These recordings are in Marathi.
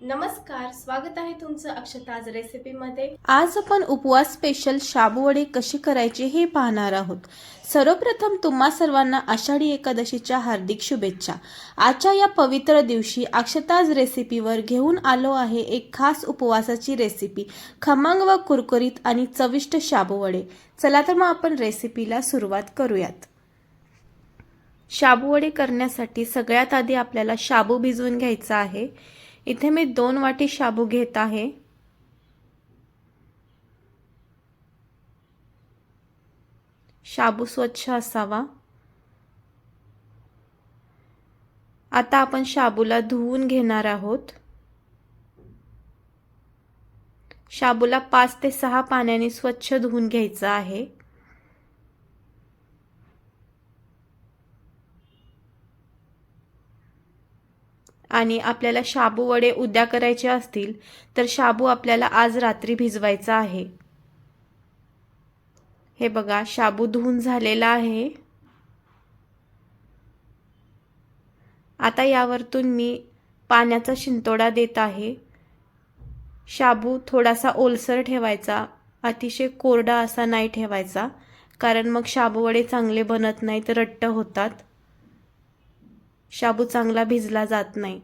नमस्कार स्वागत आहे तुमचं अक्षताज रेसिपीमध्ये. आज आपण उपवास स्पेशल शाबू वडे कसे करायचे हे पाहणार आहोत. सर्वप्रथम तुम्हा सर्वांना आषाढी एकादशीच्या हार्दिक शुभेच्छा. आजच्या या पवित्र दिवशी अक्षताज रेसिपीवर घेऊन आलो आहे एक खास उपवासाची रेसिपी खमंग व कुरकुरीत आणि चविष्ट शाबू वडे. चला तर मग आपण रेसिपीला सुरुवात करूयात. शाबू वडे करण्यासाठी सगळ्यात आधी आपल्याला शाबू भिजवून घ्यायचा आहे. इथे मी दोन वाटी शाबू घेत आहे. शाबू स्वच्छ असावा. आता आपण शाबूला धुवून घेणार आहोत. शाबूला पाच ते सहा पाण्याने स्वच्छ धुवून घ्यायचं आहे. आणि आपल्याला शाबू वडे उद्या करायचे असतील तर शाबू आपल्याला आज रात्री भिजवायचा आहे. हे बघा शाबू धुवून झालेला आहे. आता यावरतून मी पाण्याचा शिंतोडा देत आहे. शाबू थोडासा ओलसर ठेवायचा अतिशय कोरडा असा नाही ठेवायचा कारण मग शाबू वडे चांगले बनत नाहीत रट्ट होतात. शाबू चांगला भिजला जात नाही.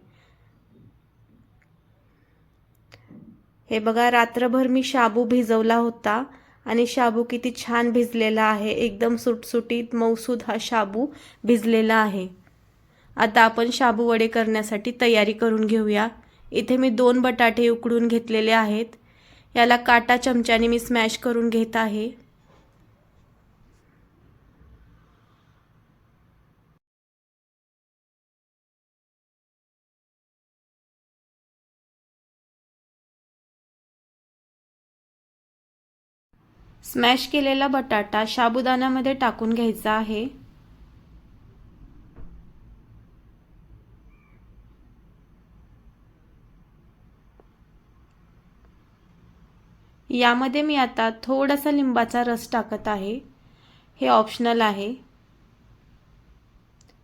हे बघा रात्रभर मी शाबू भिजवला होता आणि शाबू किती छान भिजलेला आहे. एकदम सुटसुटीत मौसूद हा शाबू भिजलेला आहे. आता आपण शाबू वडे करण्यासाठी तयारी करून घेऊया. इथे मी दोन बटाटे उकडून घेतलेले आहेत. याला काटा चमच्याने मी स्मॅश करून घेत आहे. स्मॅश केलेला बटाटा साबुदाण्यामध्ये टाकून घ्यायचा आहे. यामध्ये मी आता थोडासा लिंबाचा रस टाकत आहे. हे ऑप्शनल आहे.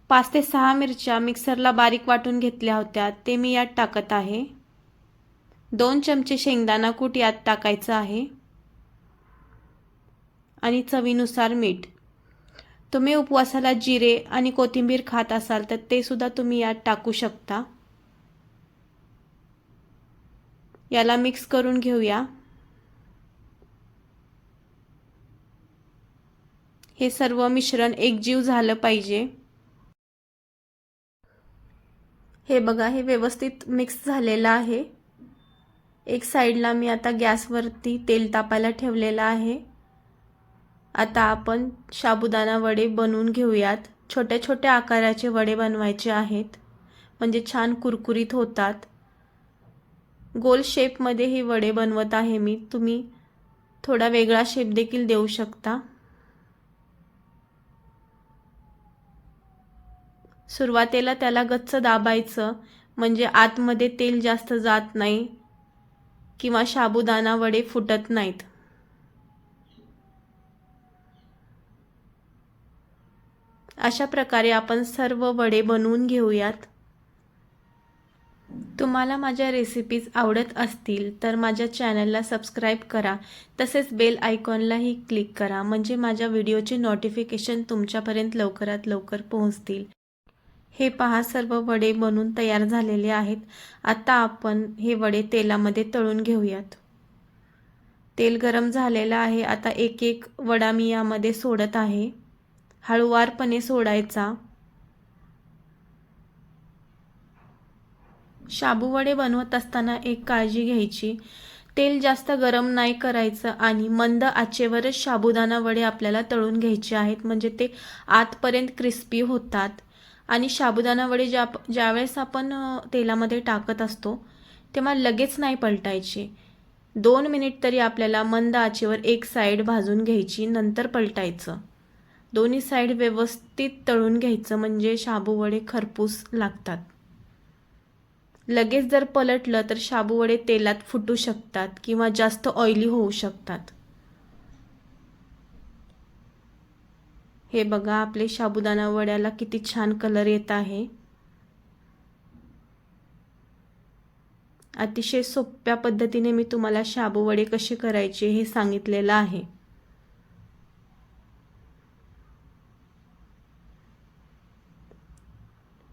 पाच ते सहा मिरच्या मिक्सरला बारीक वाटून घेतल्या होत्या ते मी यात टाकत आहे. दोन चमचे शेंगदाणा कूट यात टाकायचं आहे. आणि चवीनुसार मीठ. तुम्ही उपवासाला जिरे आणि कोथिंबीर खात असाल तर ते सुद्धा तुम्ही यात टाकू शकता. याला मिक्स करून घेऊया. हे सर्व मिश्रण एकजीव झालं पाहिजे. हे बघा हे व्यवस्थित मिक्स झालेलं आहे. एक साईडला मी आता गॅसवरती तेल तापायला ठेवलेलं आहे. आता आपण साबुदाणा वडे बनवून घेऊयात. छोट्या छोट्या आकाराचे वडे बनवायचे आहेत. म्हणजे छान कुरकुरीत होतात. गोल शेपमध्ये हे वडे बनवत आहे मी. तुम्ही थोडा वेगळा शेप देखील देऊ शकता. सुरुवातीला त्याला गच्च दाबायचं. म्हणजे आतमध्ये तेल जास्त जात नाही. किंवा साबुदाणा वडे फुटत नाहीत. अशा प्रकारे आपण सर्व वडे बनवून घेऊयात. तुम्हाला माझ्या रेसिपीज आवडत असतील तर माझ्या चॅनलला सबस्क्राईब करा. तसेच बेल आयकॉनलाही क्लिक करा. म्हणजे माझ्या व्हिडिओचे नोटिफिकेशन तुमच्यापर्यंत लवकरात लवकर पोहोचतील. हे पहा सर्व वडे बनून तयार झालेले आहेत. आता आपण हे वडे तेलामध्ये तळून घेऊयात. तेल गरम झालेलं आहे. आता एक एक वडा मी यामध्ये सोडत आहे. हळुवारपणे सोडायचा. शाबूवडे बनवत असताना एक काळजी घ्यायची. तेल जास्त गरम नाही करायचं आणि मंद आचेवरच साबुदाणा वडे आपल्याला तळून घ्यायचे आहेत म्हणजे ते आतपर्यंत क्रिस्पी होतात. आणि साबुदाणा वडे ज्या ज्यावेळेस आपण तेलामध्ये टाकत असतो तेव्हा लगेच नाही पलटायचे. दोन मिनिट तरी आपल्याला मंद आचेवर एक साईड भाजून घ्यायची नंतर पलटायचं. दोन्ही साईड व्यवस्थित तळून घ्यायचं म्हणजे शाबू वडे खरपूस लागतात. लगेच जर पलटलं तर शाबू वडे तेलात फुटू शकतात किंवा जास्त ऑइली होऊ शकतात. हे बघा आपले शाबुदाना वड्याला किती छान कलर येत आहे. अतिशय सोप्या पद्धतीने मी तुम्हाला शाबू वडे कसे करायचे हे सांगितलेलं आहे.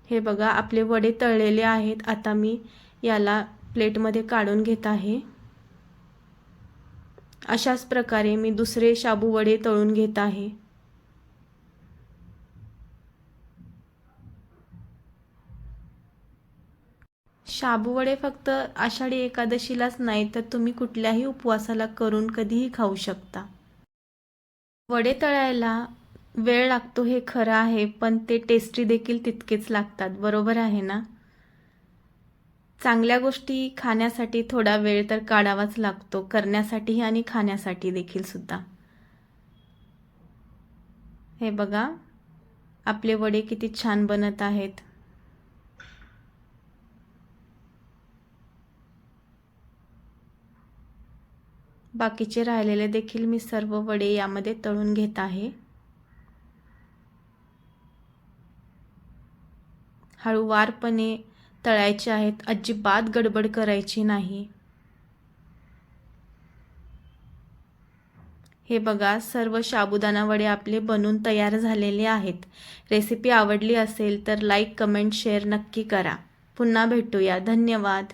हे बघा आपले वडे तळलेले आहेत. आता मी याला प्लेटमध्ये काढून घेत आहे. अशाच प्रकारे मी दुसरे शाबू वडे तळून घेत आहे. शाबू वडे फक्त आषाढी एकादशीलाच नाही तर तुम्ही कुठल्याही उपवासाला करून कधीही खाऊ शकता. वडे तळायला वेळ लागतो हे खरं आहे पण ते टेस्टी देखील तितकेच लागतात. बरोबर आहे ना? चांगल्या गोष्टी खाण्यासाठी थोडा वेळ तर काढावाच लागतो करण्यासाठी आणि खाण्यासाठी देखील सुद्धा. हे बघा आपले वडे किती छान बनत आहेत. बाकीचे राहिलेले देखील मी सर्व वडे यामध्ये तळून घेत आहे. हळूवारपणे तळायचे आहेत. अजिबात गडबड करायची नाही. हे बघा सर्व साबुदाणा वडे आपले बनून तयार झालेले आहेत. रेसिपी आवडली असेल तर लाईक कमेंट शेअर नक्की करा. पुन्हा भेटूया. धन्यवाद.